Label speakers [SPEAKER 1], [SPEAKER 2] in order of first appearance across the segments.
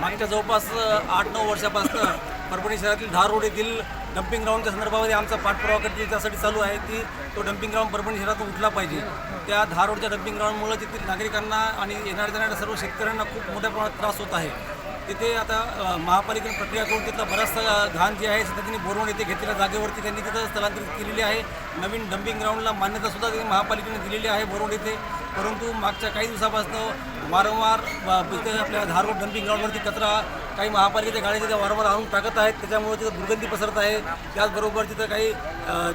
[SPEAKER 1] मागच्या जवळपास आठ नऊ वर्षापासून परभणी शहरातील धार रोड येथील डम्पिंग ग्राउंडच्या संदर्भामध्ये आमचा पाठपुरावा करते त्यासाठी चालू आहे की तो डम्पिंग ग्राउंड परभणी शहरातून उठला पाहिजे. त्या धार रोडच्या डम्पिंग ग्राउंडमुळे तेथील नागरिकांना आणि येणाऱ्या जाणाऱ्या सर्व शेतकऱ्यांना खूप मोठ्या प्रमाणात त्रास होत आहे. तिथे आता महापालिकेने प्रक्रिया करून तिथला बराचसा घाण जे आहे सध्या त्यांनी बोरवण येथे घेतलेल्या जागेवरती त्यांनी तिथं स्थलांतरित केलेली आहे. नवीन डम्पिंग ग्राउंडला मान्यतासुद्धा त्यांनी महापालिकेने दिलेली आहे बोरवण येथे. परंतु मागच्या काही दिवसापासून वारंवार तिथे आपल्या धारवड डम्पिंग ग्राउंडवरती कचरा काही महापालिकेच्या गाड्या तिथे वारंवार आणून टाकत आहेत. त्याच्यामुळे तिथं दुर्गंधी पसरत आहे. त्याचबरोबर तिथं काही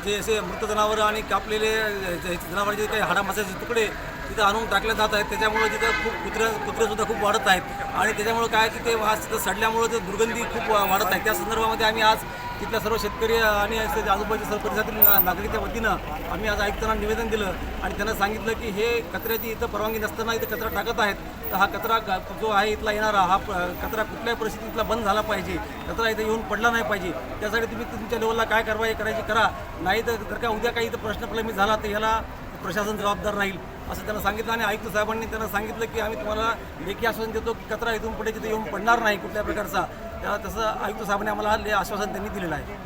[SPEAKER 1] जे असे मृत जनावरं आणि कापलेले जे जनावरांचे काही हाडामासाचे तुकडे तिथं आणून टाकले जात आहेत. त्याच्यामुळे तिथं खूप कुत्रे कुत्रेसुद्धा खूप वाढत आहेत. आणि त्याच्यामुळे काय की ते वास तिथं सडल्यामुळे ते दुर्गंधी खूप वाढत आहे. त्या संदर्भामध्ये आम्ही आज तिथल्या सर्व शेतकरी आणि आजूबाजूच्या सर्व परिसरातील नागरिकच्या वतीनं आम्ही आज आयुक्तांना निवेदन दिलं आणि त्यांना सांगितलं की हे कचऱ्याची इथं परवानगी नसताना इथं कचरा टाकत आहेत. तर हा कचरा जो आहे इथला येणारा हा प- कचरा कुठल्याही परिस्थितीतला बंद झाला पाहिजे. कचरा इथं येऊन पडला नाही पाहिजे. त्यासाठी तुम्ही तुमच्या लेवलला काय कारवाई करायची करा. नाही तर जर का उद्या काही इथं प्रश्न प्रलंबित झाला तर ह्याला प्रशासन जबाबदार राहील. असं त्यांना सांगितलं आणि आयुक्त साहेबांनी त्यांना सांगितलं की आम्ही तुम्हाला लेखी आश्वासन देतो की कचरा इथून पुढे तिथे येऊन पडणार नाही कुठल्या प्रकारचा. त्या तसं आयुक्त साहेबांनी आम्हाला आश्वासन त्यांनी दिलेलं आहे.